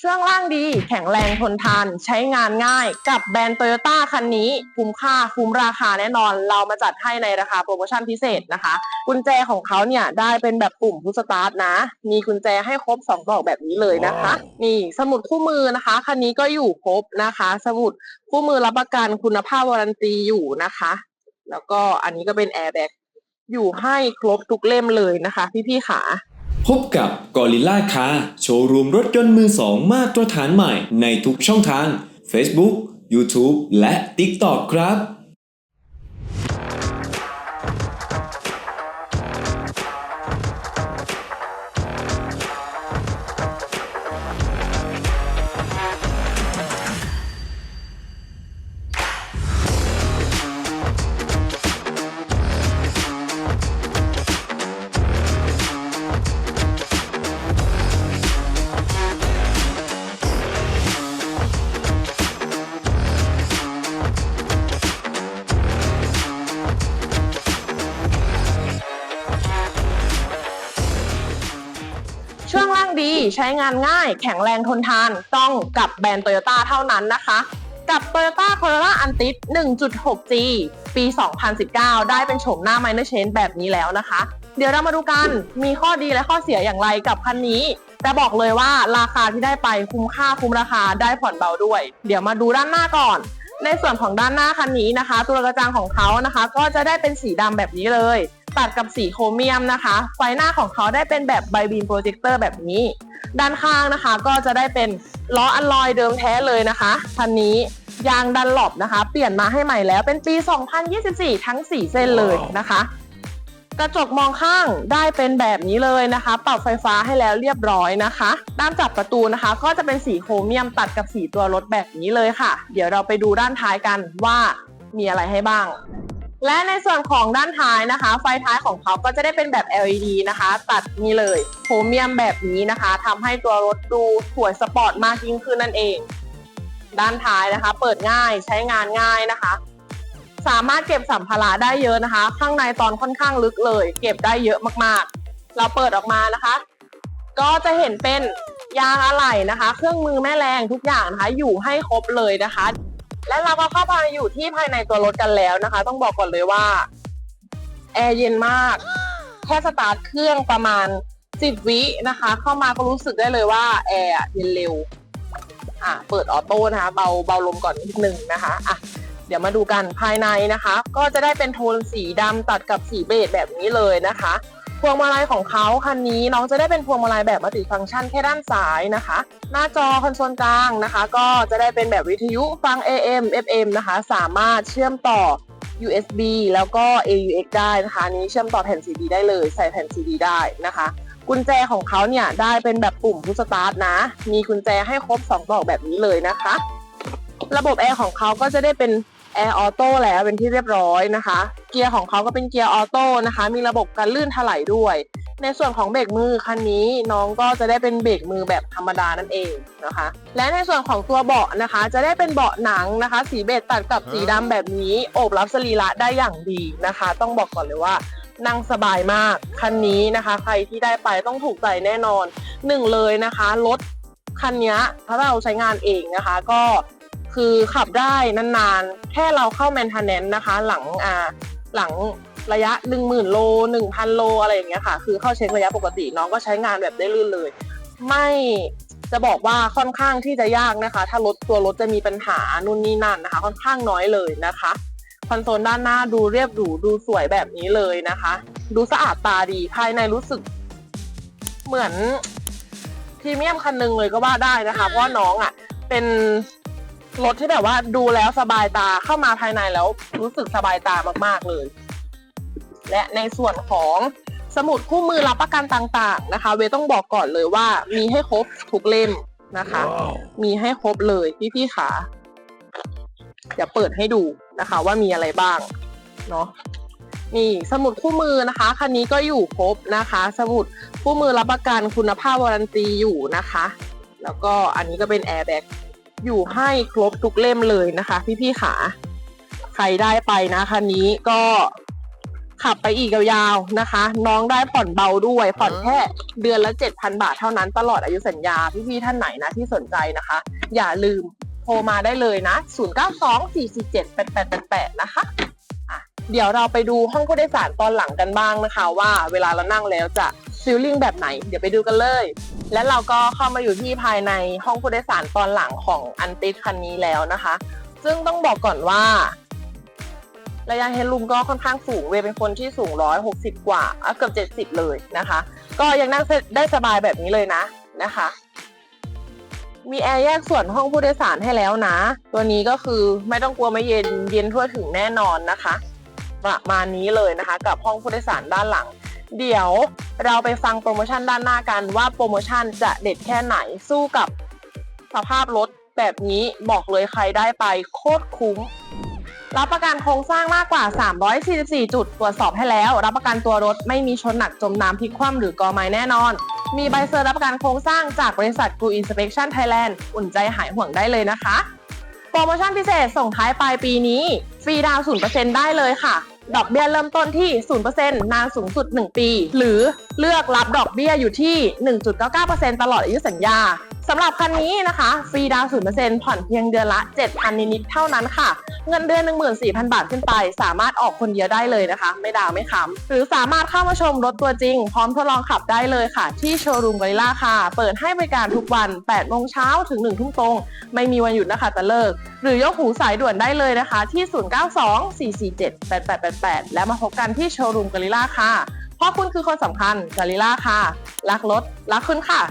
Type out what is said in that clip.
ช่วงล่างดีแข็งแรงทนทาน ใช้งานง่าย กับแบรนด์โตโยต้าคันนี้ คุ้มค่าคุ้มราคาแน่นอน เรามาจัดให้ในราคาโปรโมชั่นพิเศษนะคะ กุญแจของเขาเนี่ยได้เป็นแบบปุ่มพุชสตาร์ทนะ มีกุญแจให้ครบ 2 ดอกแบบนี้เลยนะคะ นี่สมุดคู่มือนะคะคันนี้ก็อยู่ครบนะคะ สมุดคู่มือรับประกันคุณภาพวารันตีอยู่นะคะ แล้วก็อันนี้ก็เป็นแอร์แบ็กอยู่ให้ครบทุกเล่มเลยนะคะ พี่ๆขา พบกับกอริล่าคาโชว์รูมรถยนต์มือสองมาตรฐานใหม่ในทุกช่องทาง Facebook, YouTube และ TikTok ครับ ดี ใช้งานง่าย แข็งแรงทนทาน ต้องกับแบรนด์โตโยต้าเท่านั้นนะคะ กับ Toyota Corolla Antis 1.6G ปี 2019 ได้เป็นโฉมหน้า Minor Change แบบนี้แล้วนะคะ เดี๋ยวเรามาดูกัน มีข้อดีและข้อเสียอย่างไรกับคันนี้แต่บอกเลยว่าราคาที่ได้ไปคุ้มค่าคุ้มราคาได้ผ่อนเบาด้วย เดี๋ยวมาดูด้านหน้าก่อน ในส่วนของด้านหน้าคันนี้นะคะ ตัวกระจังของเขานะคะ ก็จะได้เป็นสีดำแบบนี้เลย ตัดกับสีโครเมียมนะคะ ไฟหน้าของเขาได้เป็นแบบไบบีมโปรเจคเตอร์แบบนี้ ด้านข้างนะคะก็จะได้เป็นล้ออัลลอยเดิมแท้เลยนะคะคันนี้ยางดันหลบนะคะ เปลี่ยนมาให้ใหม่แล้วเป็นปี 2024 ทั้ง 4 เส้นเลยนะคะ กระจกมองข้างได้เป็นแบบนี้เลยนะคะ ปรับไฟฟ้าให้แล้วเรียบร้อยนะคะ ด้านจับประตูนะคะ ก็จะเป็นสีโครเมียมตัดกับสีตัวรถแบบนี้เลยค่ะ เดี๋ยวเราไปดูด้านท้ายกันว่ามีอะไรให้บ้าง และในส่วนของด้านท้ายนะคะ ไฟท้ายของเขาก็จะได้เป็นแบบ LED นะคะ ตัดนี่เลยโครเมียมแบบนี้นะคะทำให้ตัวรถดูสวยสปอร์ตมากยิ่งขึ้นนั่นเอง ด้านท้ายนะคะ เปิดง่ายใช้งานง่ายนะคะ สามารถเก็บสัมภาระได้เยอะนะคะ ข้างในตอนค่อนข้างลึกเลย เก็บได้เยอะมากๆ เราเปิดออกมานะคะ ก็จะเห็นเป็นยางอะไหล่นะคะ เครื่องมือแม่แรงทุกอย่างนะคะ อยู่ให้ครบเลยนะคะ และเราก็เข้ามาอยู่ที่ภายในตัวรถกันแล้วนะคะ ต้องบอกก่อนเลยว่าแอร์เย็นมาก แค่สตาร์ทเครื่องประมาณ 10 วินะคะ เข้ามาก็รู้สึกได้เลยว่าแอร์เย็นเร็วอะเปิดออโต้นะคะ เบาเบาลมก่อนนิดนึงนะคะอะเดี๋ยวมาดูกันภายในนะคะ ก็จะได้เป็นโทนสีดำตัดกับสีเบจแบบนี้เลยนะคะ พวงมาลัยของเขาคันนี้น้องจะได้เป็นพวงมาลัยแบบมัลติฟังก์ชันแค่ด้านซ้ายนะคะ หน้าจอคอนโซลกลางนะคะ ก็จะได้เป็นแบบวิทยุฟัง AM FM นะคะ สามารถเชื่อมต่อ USB แล้วก็ AUX ได้นะคะนนี้เชื่อมต่อแผ่น CD ได้เลย ใส่แผ่น CD ได้นะคะ กุญแจของเขาเนี่ยได้เป็นแบบปุ่มพุชสตาร์ทนะ มีกุญแจให้ครบ 2 ดอกแบบนี้เลยนะคะ ระบบแอร์ของเขาก็จะได้เป็น แอร์ออโต้แล้วเป็นที่เรียบร้อยนะคะ เกียร์ของเขาก็เป็นเกียร์ออโต้นะคะ มีระบบการลื่นถลายด้วย ในส่วนของเบรกมือคันนี้น้องก็จะได้เป็นเบรกมือแบบธรรมดานั่นเองนะคะ และในส่วนของตัวเบาะนะคะ จะได้เป็นเบาะหนังนะคะ สีเบจตัดกับสีดำแบบนี้โอบรับสรีระได้อย่างดีนะคะ ต้องบอกก่อนเลยว่านั่งสบายมากคันนี้นะคะ ใครที่ได้ไปต้องถูกใจแน่นอนหนึ่งเลยนะคะรถคันนี้ถ้าเราใช้งานเองนะคะ ก็ คือขับได้นานๆ แค่เราเข้าแมนเทนแนนนะคะ หลังอ่าหลังระยะ 1 0,000 โล 1,000 โลอะไรอย่างเงี้ยค่ะ คือเข้าเช็คระยะปกติน้องก็ใช้งานแบบได้ลื่นเลย ไม่จะบอกว่าค่อนข้างที่จะยากนะคะ ถ้ารถตัวรถจะมีปัญหานู่นนี่นั่นนะคะ ค่อนข้างน้อยเลยนะคะคอนโซลด้านหน้าดูเรียบหรูดูสวยแบบนี้เลยนะคะ ดูสะอาดตาดีภายในรู้สึก เหมือนพรีเมียมคันหนึงเลยก็ว่าได้นะคะ เพราะน้องอะเป็น รถที่แบบว่าดูแล้วสบายตาเข้ามาภายในแล้วรู้สึกสบายตามากๆเลย และในส่วนของสมุดคู่มือรับประกันต่างๆนะคะ เวต้องบอกก่อนเลยว่า มีให้ครบทุกเล่มนะคะ มีให้ครบเลยพี่ๆขาเดี๋ยวเปิดให้ดูนะคะ ว่ามีอะไรบ้างเนาะนี่สมุดคู่มือนะคะคันนี้ก็อยู่ครบนะคะ สมุดคู่มือรับประกันคุณภาพวารันตีอยู่นะคะ แล้วก็อันนี้ก็เป็นแอร์แบ็ก อยู่ให้ครบทุกเล่มเลยนะคะ พี่ๆขาใครได้ไปนะคันนี้ก็ขับไปอีกยาวๆนะคะ น้องได้ผ่อนเบาด้วย ผ่อนแค่เดือนละ 7,000 บาทเท่านั้นตลอดอายุสัญญา พี่ๆท่านไหนนะที่สนใจนะคะ อย่าลืมโทรมาได้เลยนะ 0924478888 นะคะอะเดี๋ยวเราไปดูห้องผู้โดยสารตอนหลังกันบ้างนะคะ ว่าเวลาเรานั่งแล้วจะฟีลลิ่งแบบไหน เดี๋ยวไปดูกันเลย และเราก็เข้ามาอยู่ที่ภายในห้องผู้โดยสารตอนหลังของอันติสคันนี้แล้วนะคะ ซึ่งต้องบอกก่อนว่า ระยะเฮดรูมก็ค่อนข้างสูงเวยเป็นคนที่สูง 160 กว่าอะเกือบ70 เลยนะคะ ก็ยังนั่งได้สบายแบบนี้เลยนะนะคะ มีแอร์แยกส่วนห้องผู้โดยสารให้แล้วนะ ตัวนี้ก็คือไม่ต้องกลัวไม่เย็นเย็นทั่วถึงแน่นอนนะคะ ประมาณนี้เลยนะคะ กับห้องผู้โดยสารด้านหลัง เดี๋ยวเราไปฟังโปรโมชั่นด้านหน้ากันว่าโปรโมชั่นจะเด็ดแค่ไหนสู้กับสภาพรถแบบนี้บอกเลยใครได้ไปโคตรคุ้ม รับประกันโครงสร้างมากกว่า 344 จุดตรวจสอบให้แล้ว รับประกันตัวรถไม่มีชนหนักจมน้ำพลิกคว่ำหรือกอไม้แน่นอน มีใบเซอร์รับประกันโครงสร้างจากบริษัท g ู Inspection Thailand อุ่นใจหายห่วงได้เลยนะคะ โปรโมชั่นพิเศษส่งท้ายปลายปีนี้ ฟรีดาวน์0%ได้เลยค่ะ ดอกเบี้ยเริ่มต้นที่ 0%นานสูงสุด 1 ปี หรือเลือกรับดอกเบี้ยอยู่ที่ 1.99%ตลอดอายุสัญญา สำหรับคันนี้นะคะฟรีดาวน์0%ผ่อนเพียงเดือนละ 7,000 นิดๆเท่านั้นค่ะ เงินเดือน 14,000 บาทขึ้นไป สามารถออกคนเดียวได้เลยนะคะ ไม่ดาวไม่ค้ำหรือสามารถเข้ามาชมรถตัวจริง พร้อมทดลองขับได้เลยค่ะ ที่โชว์รูมกอริล่าค่ะ เปิดให้บริการทุกวัน 8 โมงเช้าถึง 1 ทุ่มตรง ไม่มีวันหยุดนะคะแต่เลิก หรือยกหูสายด่วนได้เลยนะคะ ที่ 0924478888 และมาพบกันที่โชว์รูมกอริล่าค่ะเพราะคุณคือคนสำคัญกอริล่าค่ะรักรถรักคุณค่ะ